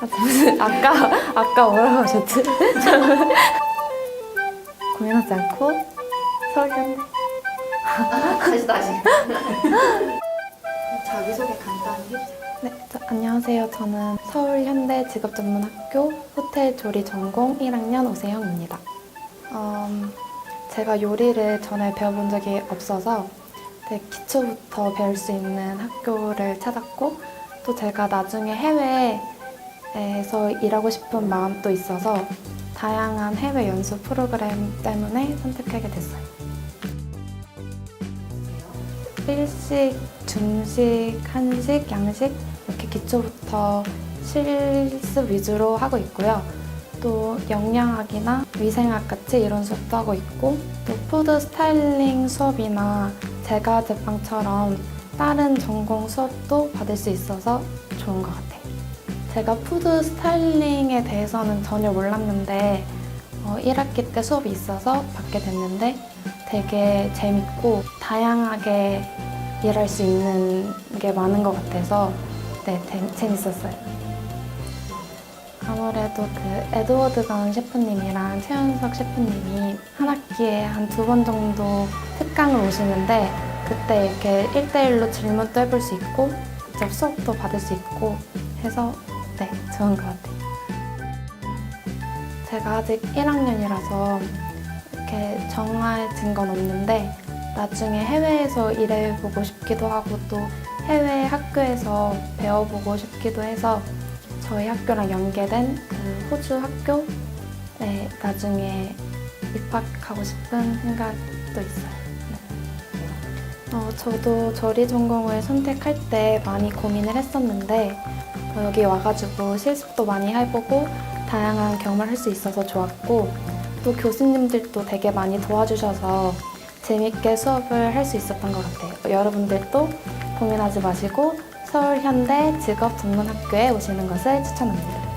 아, 무슨 아까 아까 뭐라고 하셨지? 고민하지 않고 서울현대 다시 다시. 자기소개 간단히 해주세요. 네, 저, 안녕하세요. 저는 서울현대 직업전문학교 호텔 조리 전공 1학년 오세영입니다. 음, 제가 요리를 전에 배워본 적이 없어서 되게 기초부터 배울 수 있는 학교를 찾았고 또 제가 나중에 해외에 서 일하고 싶은 마음도 있어서 다양한 해외 연수 프로그램 때문에 선택하게 됐어요. 일식, 중식, 한식, 양식 이렇게 기초부터 실습 위주로 하고 있고요. 또 영양학이나 위생학 같이 이런 수업도 하고 있고 또 푸드 스타일링 수업이나 제과 제빵처럼 다른 전공 수업도 받을 수 있어서 좋은 것 같아요. 제가 푸드 스타일링에 대해서는 전혀 몰랐는데 어, 1학기 때 수업이 있어서 받게 됐는데 되게 재밌고 다양하게 일할 수 있는 게 많은 것 같아서 네, 재- 재밌었어요. 아무래도 그 에드워드 건 셰프님이랑 최현석 셰프님이 한 학기에 한 두 번 정도 특강을 오시는데 그때 이렇게 1대1로 질문도 해볼 수 있고 직접 수업도 받을 수 있고 해서 네, 좋은 것 같아요. 제가 아직 1학년이라서 이렇게 정해진 건 없는데 나중에 해외에서 일해보고 싶기도 하고 또 해외 학교에서 배워보고 싶기도 해서 저희 학교랑 연계된 그 호주 학교에 나중에 입학하고 싶은 생각도 있어요. 네. 어, 저도 조리 전공을 선택할 때 많이 고민을 했었는데 어, 여기 와가지고 실습도 많이 해보고 다양한 경험을 할 수 있어서 좋았고 또 교수님들도 되게 많이 도와주셔서 재밌게 수업을 할 수 있었던 것 같아요. 여러분들도 고민하지 마시고 서울현대 직업전문학교에 오시는 것을 추천합니다.